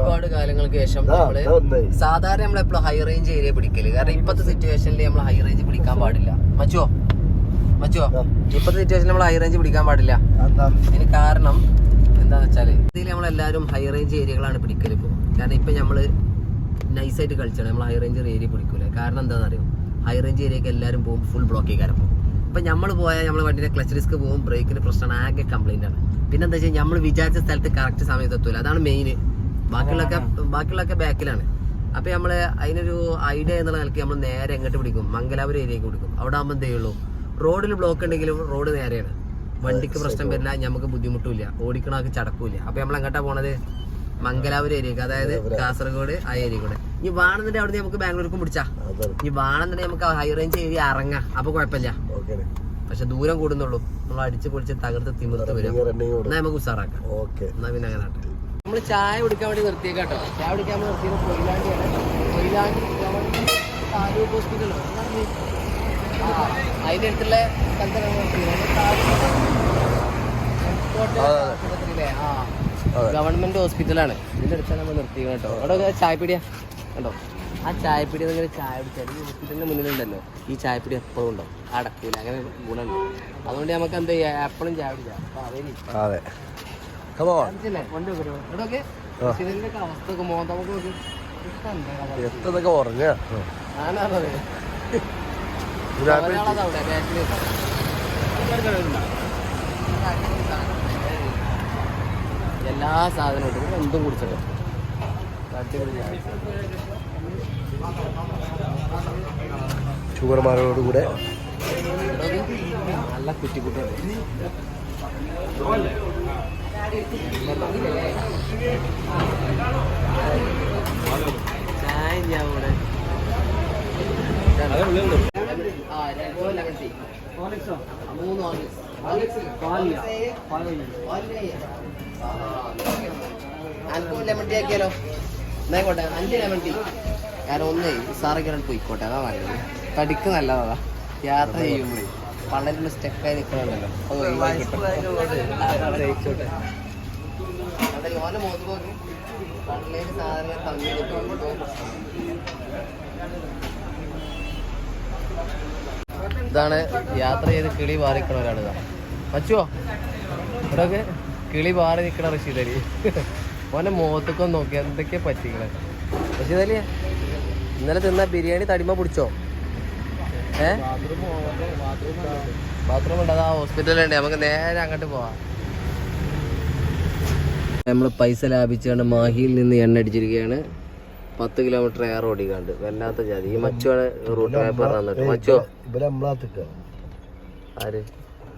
ഒരുപാട് കാലങ്ങൾക്ക് ശേഷം നമ്മൾ സാധാരണ നമ്മൾ എപ്പോഴും ഹൈ റേഞ്ച് ഏരിയ പിടിക്കൽ. കാരണം ഇപ്പത്തെ സിറ്റുവേഷനിൽ നമ്മൾ ഹൈ റേഞ്ച് പിടിക്കാൻ പാടില്ല. മച്ചോ മച്ചോ ഇപ്പത്തെ സിറ്റുവേഷനിൽ നമ്മൾ ഹൈ റേഞ്ച് പിടിക്കാൻ പാടില്ല. ഇതിന് കാരണം എന്താന്ന് വെച്ചാൽ ഇതിൽ നമ്മളെല്ലാരും ഹൈ റേഞ്ച് ഏരിയകളാണ് പിടിക്കൽ ഇപ്പൊ. കാരണം ഇപ്പൊ നമ്മൾ നൈസായിട്ട് കളിച്ചാണ്. നമ്മൾ ഹൈ റേഞ്ച് ഏരിയ പിടിക്കൂല. കാരണം എന്താണെന്ന് അറിയോ ഹൈ റേഞ്ച് ഏരിയക്ക് എല്ലാവരും പോകും ഫുൾ ബ്ലോക്ക് ചെയ്യാൻ പോകും ഇപ്പൊ നമ്മൾ പോയാൽ നമ്മൾ വണ്ടിയുടെ ക്ലച്ച് റിസ്ക് പോകും ബ്രേക്കിന് പ്രശ്നമാണ് ആകെ കംപ്ലൈന്റ് ആണ്. പിന്നെ എന്താ വെച്ചാൽ നമ്മൾ വിചാരിച്ച സ്ഥലത്ത് കറക്റ്റ് സമയത്ത് എത്തൂല. അതാണ് മെയിൻ ബാക്കിയുള്ളൊക്കെ ബാക്കിയുള്ളൊക്കെ ബാക്കിലാണ്. അപ്പൊ നമ്മൾ അതിനൊരു ഐഡിയ എന്നുള്ള നിലയ്ക്ക് നമ്മൾ നേരെ എങ്ങോട്ട് പിടിക്കും? മംഗലാപുരം ഏരിയക്ക് പിടിക്കും. അവിടെ ആകുമ്പോൾ എന്തേ ഉള്ളൂ റോഡിൽ ബ്ലോക്ക് ഉണ്ടെങ്കിലും റോഡ് നേരെയാണ്. വണ്ടിക്ക് പ്രശ്നം വരില്ല നമുക്ക് ബുദ്ധിമുട്ടില്ല ഓടിക്കണക്ക് ചടക്കൂല അപ്പൊ നമ്മൾ എങ്ങോട്ടാ പോണത്? മംഗലാപുരം ഏരിയക്ക് അതായത് കാസർഗോഡ് ആ ഏരിയ കൂടെ. ഇനി വേണമെന്നുണ്ടെങ്കിൽ അവിടെ നമുക്ക് ബാംഗ്ലൂർക്കും പിടിച്ചാ. ഇനി വേണമെന്നുണ്ടെങ്കിൽ നമുക്ക് ഹൈ റേഞ്ച് ഏരിയ ഇറങ്ങാം. അപ്പൊ കുഴപ്പമില്ല. പക്ഷെ ദൂരം കൂടുന്നുള്ളൂ. നമ്മൾ അടിച്ച് പൊളിച്ച് തകർത്ത് തിമിർത്ത് വരും. എന്നാ നമുക്ക് ഉഷാറാക്കാം. എന്നാ പിന്നെ അങ്ങനെ നമ്മൾ ചായ കുടിക്കാൻ വേണ്ടി നിർത്തിയേക്കാട്ടോ ചായ കുടിക്കാൻ വേണ്ടി നിർത്തിയത് കൊയിലാണ്ടിയാണ്. കൊയിലാണ്ടി ഗവൺമെന്റ് താലൂക്ക് ഹോസ്പിറ്റലോ. ആ അതിന്റെ അടുത്തുള്ള സ്ഥലത്താണ് നിർത്തിയത്. ആ ഗവൺമെന്റ് ഹോസ്പിറ്റലാണ്. ഇതിന്റെ അടുത്താണ് നമ്മൾ നിർത്തിയത് കേട്ടോ. അവിടെ ചായപ്പിടിയാ. കണ്ടോ? ആ ചായപ്പിടി നിങ്ങൾ ചായ കുടിച്ചാൽ ഈ ഹോസ്പിറ്റലിന്റെ മുന്നിലുണ്ടല്ലോ. ഈ ചായപ്പിടി എപ്പോഴും ഉണ്ടോ? അടക്കൂല. അങ്ങനെ ഗുണമുണ്ട്. അതുകൊണ്ട് നമുക്ക് എന്താ ചെയ്യാം? എപ്പോഴും ചായ കുടിക്കാം. അതെ. എത്രതൊക്കെ ഉറങ്ങ എല്ലാ സാധനവും എന്തും കുടിച്ചത്. ഷുഗർമാരോട് കൂടെ. നല്ല കുറ്റിക്കുട്ടുണ്ട് ചായ ഞാൻ ഇവിടെ അഞ്ച് ഒന്നേ സാറൊക്കെ പോയിക്കോട്ടെ അതാ നല്ലത് തടിക്ക് നല്ലതാ യാത്ര ചെയ്യുമ്പോഴേ പള്ളലിന് സ്റ്റെക്കായി നിൽക്കണമല്ലോ അത് ഓനെ നോക്കി പള്ളിയിൽ തങ്ങി ഇതാണ് യാത്ര ചെയ്ത് കിളി പാറിക്കണ ഒരാൾ ഇതാ. മച്ചുവോ? ഇവിടെയൊക്കെ കിളി പാറി നിൽക്കണ ഋഷിതലി ഓനെ മുഖത്തൊക്കെ നോക്കി എന്തൊക്കെയാ പറ്റിക്കണേ. റഷീദ് ഇന്നലെ തിന്ന ബിരിയാണി തടിമ പിടിച്ചോ? ബാത്റൂം ഉണ്ട് അതാ ഹോസ്പിറ്റലുണ്ട് നമുക്ക് നേരെ അങ്ങോട്ട് പോവാം. നമ്മൾ പൈസ ലാഭിച്ചുകൊണ്ട് മാഹിയിൽ നിന്ന് എണ്ണ അടിച്ചിരിക്കുകയാണ്. പത്ത് കിലോമീറ്റർ ഏറെ ഓടിക്കാണ്ട്. വല്ലാത്ത ജാതി. ഈ മച്ചുവാണ് റൂട്ട് മാപ്പ് തന്നിട്ട്. മച്ചോ ആര്?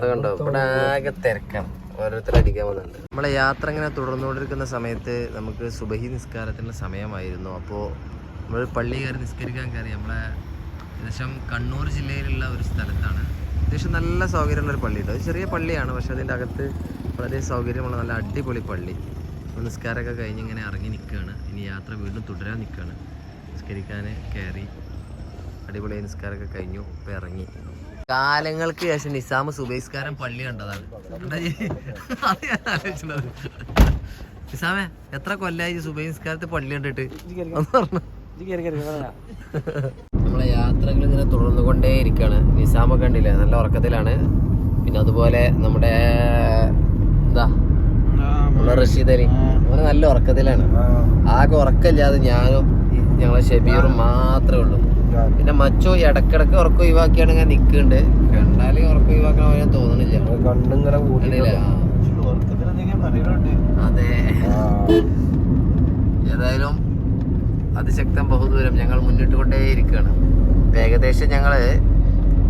കണ്ടോ? ഇവിടെ ആകെ തിരക്കാണ്. ഓരോരുത്തർ അടിക്കാൻ വന്നിട്ടുണ്ട്. നമ്മളെ യാത്ര ഇങ്ങനെ തുടർന്നുകൊണ്ടിരിക്കുന്ന സമയത്ത് നമുക്ക് സുബഹി നിസ്കാരത്തിന്റെ സമയമായിരുന്നു. അപ്പോൾ നമ്മൾ പള്ളി കയറി നിസ്കരിക്കാൻ കയറി നമ്മളെ ഏകദേശം കണ്ണൂർ ജില്ലയിലുള്ള ഒരു സ്ഥലത്താണ്. അത്യാവശ്യം നല്ല സൗകര്യമുള്ള ഒരു പള്ളി കേട്ടോ. ചെറിയ പള്ളിയാണ് പക്ഷെ അതിന്റെ അകത്ത് വളരെ സൗകര്യമുള്ള നല്ല അടിപൊളി പള്ളി. നിസ്കാരമൊക്കെ കഴിഞ്ഞ് ഇങ്ങനെ ഇറങ്ങി നിൽക്കുകയാണ് ഇനി യാത്ര വീണ്ടും തുടരാൻ നിൽക്കുകയാണ് നിസ്കരിക്കാൻ കയറി അടിപൊളി നിസ്കാരമൊക്കെ കഴിഞ്ഞു ഇപ്പം ഇറങ്ങി. കാലങ്ങൾക്ക് ശേഷം നിസാമ സുബൈസ്കാരം പള്ളി കണ്ടതാണ്? അത് ഞാൻ ആലോചിച്ചത്. നിസാമേ എത്ര കൊല്ലായി സുബൈസ്കാരത്തെ പള്ളി കണ്ടിട്ട്? ഒന്ന് പറഞ്ഞു. യാത്രകൾ ഇങ്ങനെ തുടർന്നുകൊണ്ടേ ഇരിക്കുകയാണ് നിസാമൊക്കെ കണ്ടില്ലേ? നല്ല ഉറക്കത്തിലാണ്. പിന്നെ അതുപോലെ നമ്മുടെ എന്താ? നമ്മുടെ റഷീദ് അലി. അവർ നല്ല ഉറക്കത്തിലാണ്. ആകെ ഉറക്കമില്ലാതെ ഞാനും ഞങ്ങളെ ഷെബീറും മാത്രമേ ഉള്ളൂ. പിന്നെ മച്ചോ ഇടക്കിടക്ക് ഉറക്കം ഒഴിവാക്കിയാണ് ഞാൻ നിൽക്കുന്നുണ്ട്. കണ്ടാൽ ഉറക്കം ഒഴിവാക്കാൻ അവനെ തോന്നണില്ല? അതെ. ഏതായാലും അതിശക്തം ബഹുദൂരം ഞങ്ങൾ മുന്നിട്ട് കൊണ്ടേയിരിക്കുകയാണ് ഇപ്പൊ ഏകദേശം ഞങ്ങൾ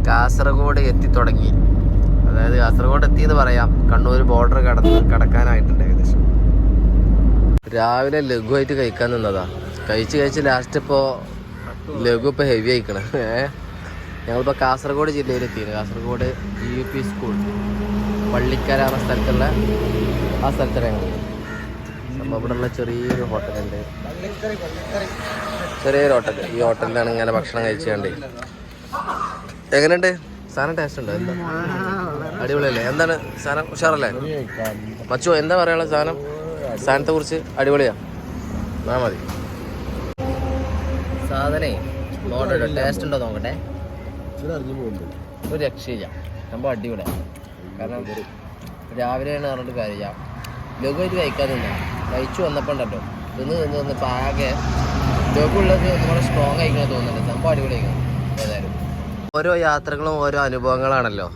കാസർഗോഡ് എത്തി തുടങ്ങി. അതായത് കാസർഗോഡ് എത്തിയെന്ന് പറയാം. കണ്ണൂർ ബോർഡർ കടന്ന് കടക്കാനായിട്ടുണ്ട് ഏകദേശം. രാവിലെ ലഘുവായിട്ട് കഴിക്കാൻ നിന്നതാ. കഴിച്ച് കഴിച്ച് ലാസ്റ്റ് ഇപ്പോൾ ലഘു ഇപ്പോൾ ഹെവി ആയിക്കണം. ഏഹ് ഞങ്ങളിപ്പോ കാസർഗോഡ് ജില്ലയിൽ എത്തിയത് Kasaragod G U P school Pallikkara എന്ന സ്ഥലത്തുള്ള ആ സ്ഥലത്താണ് ഞങ്ങൾ അപ്പോൾ ഇവിടെയുള്ള ചെറിയൊരു ഹോട്ടലുണ്ട് ചെറിയൊരു ഹോട്ടൽ ഈ ഹോട്ടലിലാണ് ഇങ്ങനെ ഭക്ഷണം കഴിച്ചുകൊണ്ട് എങ്ങനെയുണ്ട്? സാധനം ടേസ്റ്റ് ഉണ്ടോ? എന്താ? അടിപൊളിയല്ലേ? എന്താണ് സാധനം? ഉഷാറല്ലേ? മച്ചു എന്താ പറയാനുള്ള സാധനം? സാധനത്തെ കുറിച്ച് അടിപൊളിയാ. എന്നാ മതി. സാധനേ നോക്കട്ടെ ടേസ്റ്റ് ഉണ്ടോ നോക്കട്ടെ? ഒരു രക്ഷയില്ല. സംഭവം അടിപൊളിയാണ് കാരണം രാവിലെയാണ് പറഞ്ഞിട്ട് കാര്യമില്ല. ലഘുവായിട്ട് കഴിക്കാൻ നിന്ന കഴിച്ചു വന്നപ്പോൾ ഉണ്ടല്ലോ. ഇന്ന് നിന്ന് തിന്നിപ്പോൾ ആകെ ലഘുള്ളത് നമ്മളെ സ്ട്രോങ് ആയിക്കാൻ തോന്നുന്നുണ്ട്. സംഭവം അടിപൊളി ഏതായാലും. ഓരോ യാത്രകളും ഓരോ അനുഭവങ്ങളാണല്ലോ.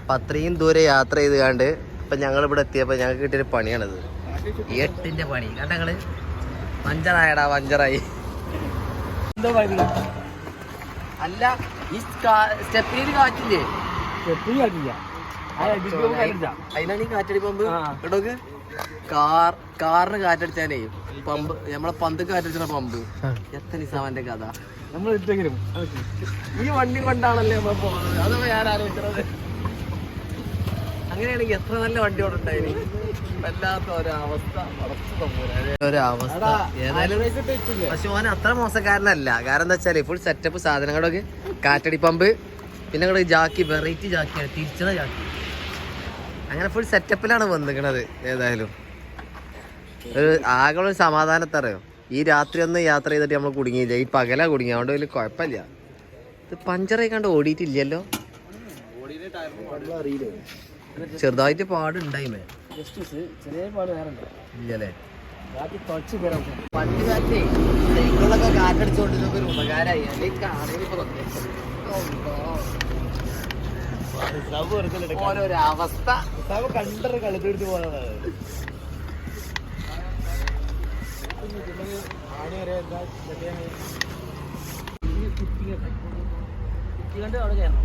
അപ്പം അത്രയും ദൂരെ യാത്ര ചെയ്ത് കണ്ട് ഇപ്പം ഞങ്ങൾ ഇവിടെ എത്തിയപ്പോൾ ഞങ്ങൾക്ക് കിട്ടിയൊരു പണിയാണിത്. എട്ടിന്റെ പണി. കണ്ട വഞ്ചറായടാ വഞ്ചറായി. പഞ്ചറായി അല്ല ഈ സ്റ്റെപ്പിന് കാറ്റില്ലേ. അതിനാണ് ഈ കാറ്റടി പമ്പ് കാർ കാറിന് കാറ്റടിച്ചാലേ പമ്പ് നമ്മളെ പന്ത് കാറ്റടിച്ച പമ്പ്. എത്ര നിസാമന്റെ കഥ. നമ്മൾ ഇട്ടെങ്കിലും. ഈ വണ്ടി കൊണ്ടാണല്ലേ നമ്മൾ പോകുന്നത് അതൊക്കെ ഞാൻ ആലോചിച്ചത്. അങ്ങനെയാണെങ്കിൽ എത്ര നല്ല വണ്ടി അവിടെ ഉണ്ടായിന് വല്ലാത്ത ഒരവസ്ഥ. ഒരവസ്ഥ ഏതായാലും പക്ഷെ ഓൻ അത്ര മോശക്കാരനല്ല. കാരണം എന്താ വെച്ചാൽ ഫുൾ സെറ്റപ്പ് സാധനങ്ങളൊക്കെ. കാറ്റടി പമ്പ് പിന്നെ അങ്ങോട്ട് ജാക്കി വെറൈറ്റി ജാക്കിയാണ് തിരിച്ചണ ജാക്കി. അങ്ങനെ ഫുൾ സെറ്റപ്പിലാണ് വന്നിക്കണത് ഏതായാലും. ഒരു ആകെ ഒരു സമാധാനത്തറിയോ ഈ രാത്രി ഒന്ന് യാത്ര ചെയ്തിട്ട് നമ്മൾ കുടുങ്ങിയില്ല ഈ പകല കുടുങ്ങി. അതുകൊണ്ട് വലിയ കുഴപ്പമില്ല. ഇത് പഞ്ചറായി കണ്ട് ഓടിയിട്ടില്ലല്ലോ? അറിയില്ലേ ചെറുതായിട്ട് പാടുണ്ടായിമേ. ജസ്റ്റിസ് ചെറിയ പാട് വേറെ ഉണ്ട് ഇല്ലല്ലേ പണ്ട് കാലത്തെ സൈക്കിളൊക്കെ കാറ്റടിച്ചോണ്ടിരുന്നൊക്കെ ഒരു ഉപകാരമായി അല്ലെങ്കിൽ കാറിനിപ്പോ ഓരോരോ അവസ്ഥ. കണ്ടൊരു കളിത്തെടുത്ത് പോകാനാണ് കുത്തിക്കണ്ട് അവിടെ കയറണം.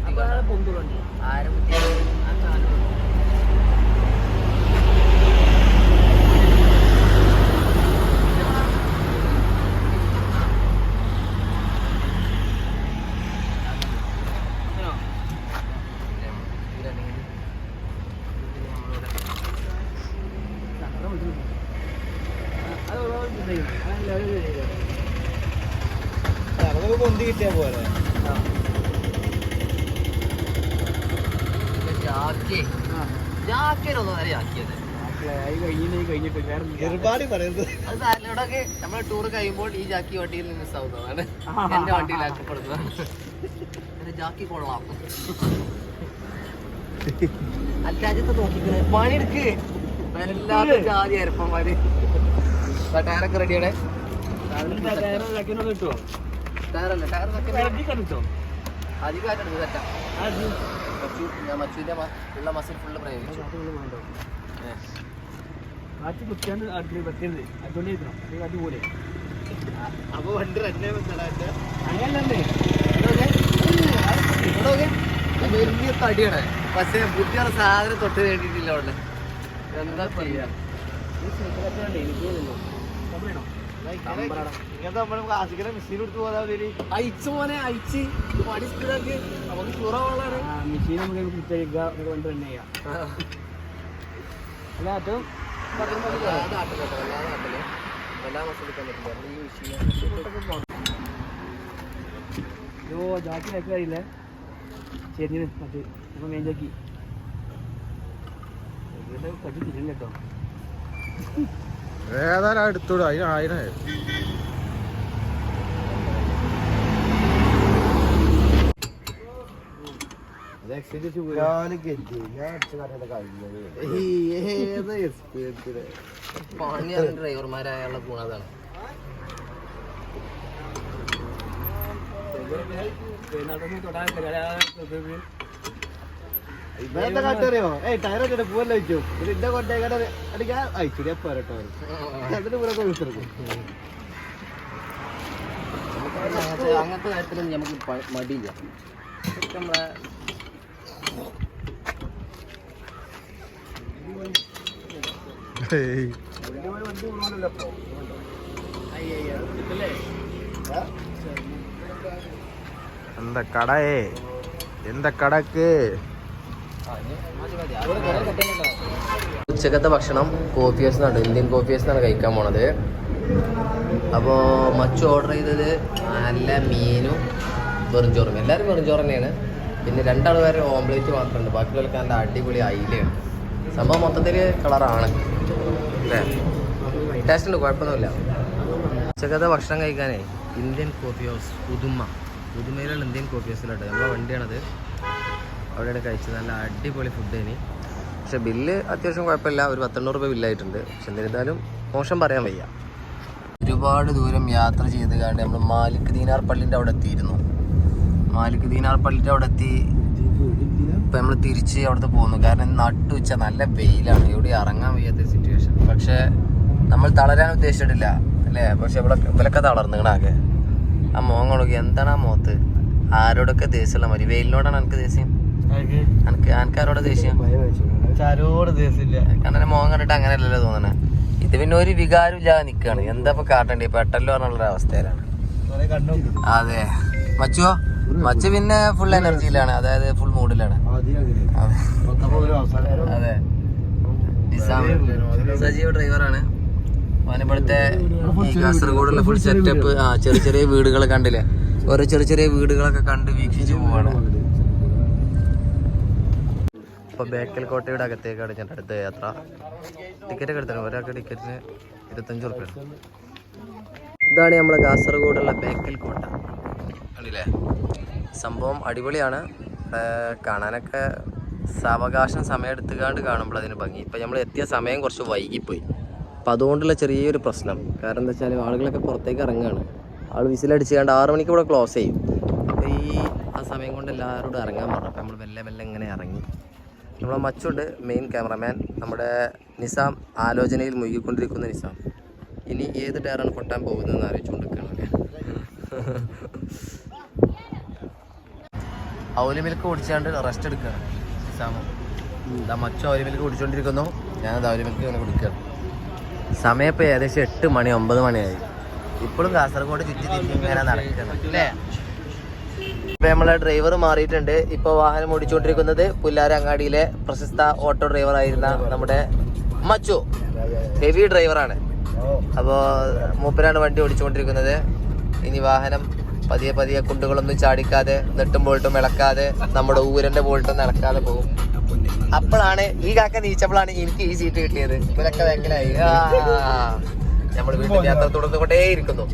അപ്പൊ അവിടെ പൊന്തുകളുണ്ട് ആരും കുത്തി- നമുക്ക് പൊന്തി കിട്ടിയാ പോലെ ജാക്കി ജാക്കിനൊന്നും വരെ ആക്കിയത് ഒരുപാട് പറയുന്നത്. അത് സാരിലൂടെയൊക്കെ നമ്മളെ ടൂർ കഴിയുമ്പോൾ ഈ ജാക്കി വണ്ടിയിൽ നിന്ന് മിസ് ആവുന്നതാണ്. എന്റെ വണ്ടിയിലാക്കപ്പെടുന്നതാണ് ജാക്കി കൊള്ളാം. അറ്റാജത്ത് നോക്കിക്കുന്നത് പണിയെടുക്ക്. വല്ലാത്ത ജാതി അരപ്പന്മാര്. ടയറൊക്കെ റെഡിയാണ് കിട്ടുമോ ടയറല്ല ടയർ കിട്ടോ അധികം ആയിട്ടെടുത്ത് തെറ്റാ മച്ചു ഞാൻ മച്ചുവിന്റെ മ- ഉള്ള മസിൽ ഫുള്ള് പ്രയോഗിച്ചു. കാറ്റ് കുത്തിയാണ്ട് അടുത്ത് പറ്റരുത് അതുകൊണ്ടിരിക്കണം അത് കാറ്റ് പോലെ അപ്പൊ വണ്ടി ഇവിടെയൊക്കെ വലിയ തടിയാണ്. പക്ഷെ ബുദ്ധിയുള്ള സാധനം തൊട്ട് വേണ്ടിയിട്ടില്ല അവിടെ. എന്താ ചെയ്യാ? ഇങ്ങനത്തെ നമ്മൾ ക്ലാസിക്കലെ മിഷീൻ എടുത്ത് പോകാൻ വേണ്ടി അയച്ചു മോനെ അയച്ച് പണി സ്പീഡാക്കി നമുക്ക് കുറവുള്ളതാണ് മെഷീൻ നമുക്ക് കുത്തിക്കുക കൊണ്ട് തന്നെ ചെയ്യാം. അല്ല അതും ഓ ജാക്കി വെക്കാറില്ല ശരി മറ്റേ നമ്മൾ മെയിൻ ജാക്കി. കട്ടി തിരില്ല കേട്ടോ ഏതായാലും എടുത്തോളൂ അതിന് ആയിരം ഞാൻ കെട്ടി ഞാൻ അടിച്ച കറിയുടെ കഴിഞ്ഞത് എക്സ്പീരിയൻസിന് പണി ഡ്രൈവർമാരായുള്ള ഗുണതാണ് ഇതെന്താ കാട്ടറിയോ ഏയ് ടയറൊക്കെ പോവല്ലോ വെച്ചു ഇതിന്റെ കൊണ്ടേക്കാട് അടിക്കാൻ അയച്ചു പോരട്ടോ അതിന് പൂരൊക്കെ വിളിച്ചെടുക്കും അങ്ങനത്തെ കാര്യത്തിലൊന്നും നമുക്ക് മടിയില്ല. നമ്മളെ എന്താ കടയേ? എന്താ കടക്ക്? ഉച്ചക്കത്തെ ഭക്ഷണം കോഫി ഹൗസ് എന്നാണ് ഇന്ത്യൻ കോഫി ഹൗസ് എന്നാണ് കഴിക്കാൻ പോണത്. അപ്പോ മച്ചു ഓർഡർ ചെയ്തത് നല്ല മീനും വെറും ചോറും എല്ലാവരും വെറും ചോറ് തന്നെയാണ്. പിന്നെ രണ്ടാൾ പേര് ഓംലേറ്റ് മാത്രമുണ്ട്. ബാക്കിയുള്ളവർക്ക് നല്ല അടിപൊളി അയിലയാണ്. സംഭവം മൊത്തത്തിൽ കളറാണ്. ടേസ്റ്റ് ഉണ്ട് കുഴപ്പമൊന്നുമില്ല. ഉച്ചക്കത്തെ ഭക്ഷണം കഴിക്കാനേ ഇന്ത്യൻ കോഫി ഹൗസ് പുതുമ. പുതുമയിലുള്ള ഇന്ത്യൻ കോഫി ഹൗസിലാട്ടെ നമ്മളെ വണ്ടിയാണത്. അവിടെയാണ് കഴിച്ചത് നല്ല അടിപൊളി ഫുഡ് ഇനി പക്ഷെ ബില്ല് അത്യാവശ്യം കുഴപ്പമില്ല. ഒരു പത്തെണ്ണൂറ് രൂപ ബില്ലായിട്ടുണ്ട്. പക്ഷെ എന്നിരുന്നാലും മോശം പറയാൻ വയ്യ. ഒരുപാട് ദൂരം യാത്ര ചെയ്ത് കണ്ട് നമ്മൾ മാലിക് ദീനാർ പള്ളിന്റെ അവിടെ എത്തിയിരുന്നു. മാലിക് ദീനാർ പള്ളിന്റെ അവിടെ എത്തി. ഇപ്പം നമ്മൾ തിരിച്ച് അവിടുത്തെ പോകുന്നു കാരണം നട്ടുച്ച നല്ല വെയിലാണ്. ഇവിടെ ഇറങ്ങാൻ വയ്യാത്ത സിറ്റുവേഷൻ പക്ഷേ നമ്മൾ തളരാൻ ഉദ്ദേശിച്ചിട്ടില്ല. അല്ലേ? പക്ഷെ ഇവിടെ ഇവലൊക്കെ തളർന്നുകണാകെ ആ മോങ്ങളൊക്കെ എന്താണ് ആ മോത്ത്? ആരോടൊക്കെ ദേഷ്യമുള്ള മതി? വെയിലിനോടാണ് എനിക്ക് ദേഷ്യം? എനിക്ക് ആരോടെ ദേഷ്യം? ആരോട് മോഹം കണ്ടിട്ട് അങ്ങനെ അല്ലല്ലോ അങ്ങനെയല്ലല്ലോ തോന്നണേ. ഇത് പിന്നെ ഒരു വികാരം ഇല്ലാതെ നിൽക്കുകയാണ് എന്താ ഇപ്പൊ കാട്ടണ്ടേ? പെട്ടല്ലോ എന്നുള്ള അവസ്ഥയിലാണ്. അതെ. മച്ചോ മച്ച പിന്നെ ഫുൾ എനർജിയിലാണ് അതായത് ഫുൾ മൂഡിലാണ് അതെ. സജീവ ഡ്രൈവറാണ്. അവനിപ്പോഴത്തെ കാസർഗോഡുള്ള ഫുൾ സെറ്റപ്പ് ആ ചെറിയ ചെറിയ വീടുകൾ കണ്ടില്ലേ? ഓരോ ചെറിയ ചെറിയ വീടുകളൊക്കെ കണ്ട് വീക്ഷിച്ചു പോവാണ്. ഇപ്പൊ ബേക്കൽ കോട്ടയുടെ അകത്തേക്കാണ് ഞാൻ അടുത്ത യാത്ര. ടിക്കറ്റ് എടുത്തത് ഒരാൾക്ക് ടിക്കറ്റിന് ഇരുപത്തഞ്ച് റുപ്യ ഇതാണ് നമ്മളെ കാസർഗോഡുള്ള ബേക്കൽ കോട്ട. കണ്ടില്ലേ? സംഭവം അടിപൊളിയാണ്. കാണാനൊക്കെ സാവകാശം സമയം എടുത്തുകാണ്ട് കാണുമ്പോൾ അതിന് ഭംഗി. ഇപ്പം നമ്മൾ എത്തിയ സമയം കുറച്ച് വൈകിപ്പോയി. അപ്പം അതുകൊണ്ടുള്ള ചെറിയൊരു പ്രശ്നം. കാരണം എന്താ വെച്ചാൽ ആളുകളൊക്കെ പുറത്തേക്ക് ഇറങ്ങുകയാണ് ആൾ വിസിലടിച്ച് കണ്ട് ആറ് മണിക്ക് ഇവിടെ ക്ലോസ് ചെയ്യും. അപ്പോൾ ഈ ആ സമയം കൊണ്ട് എല്ലാവരോടും ഇറങ്ങാൻ പറഞ്ഞു. അപ്പോൾ നമ്മൾ മെല്ലെ മെല്ലെ ഇങ്ങനെ ഇറങ്ങി. നമ്മളെ മച്ചുണ്ട് മെയിൻ ക്യാമറമാൻ നമ്മുടെ നിസാം ആലോചനയിൽ മുഴുകിക്കൊണ്ടിരിക്കുന്ന നിസാം. ഇനി ഏത് ടയറാണ് പൊട്ടാൻ പോകുന്നതെന്ന് ആലോചിച്ചുകൊണ്ടിരിക്കുകയാണ് ഔലി മിൽക്ക് കുടിച്ചാണ്ട് റെസ്റ്റ് എടുക്കുകയാണ് നിസാമും. ഇതാ മച്ചു ഔലി മിൽക്ക് കുടിച്ചുകൊണ്ടിരിക്കുന്നു ഞാനത് മിൽക്ക് ഇങ്ങനെ കുടിക്കുകയാണ്. സമയം ഇപ്പോൾ ഏകദേശം എട്ട് മണി ഒമ്പത് മണിയായി. ഇപ്പോഴും കാസർഗോഡ് ചുറ്റി തിരിഞ്ഞ് ഇങ്ങനെ നടക്കുകയാണ്. അല്ലേ? ഇപ്പൊ നമ്മളെ ഡ്രൈവർ മാറിയിട്ടുണ്ട്. ഇപ്പൊ വാഹനം ഓടിച്ചുകൊണ്ടിരിക്കുന്നത് പുല്ലാരങ്ങാടിയിലെ പ്രശസ്ത ഓട്ടോ ഡ്രൈവർ ആയിരുന്ന നമ്മുടെ മച്ചു. ഹെവി ഡ്രൈവറാണ് അപ്പോൾ മൂപ്പരാണ് വണ്ടി ഓടിച്ചുകൊണ്ടിരിക്കുന്നത്. ഇനി വാഹനം പതിയെ പതിയെ കുണ്ടുകളൊന്നും ചാടിക്കാതെ നെട്ടും ബോൾട്ടും ഇളക്കാതെ നമ്മുടെ ഊരന്റെ ബോൾട്ടൊന്നും ഇളക്കാതെ പോകും. അപ്പോഴാണ് ഈ കാക്ക നീച്ചപ്പോഴാണ് എനിക്ക് ഈ സീറ്റ് കിട്ടിയത്. ഇവരൊക്കെ ഭയങ്കര നമ്മൾ വീട്ടിൽ യാത്ര തുടർന്നുകൊണ്ടേ ഇരിക്കുന്നു.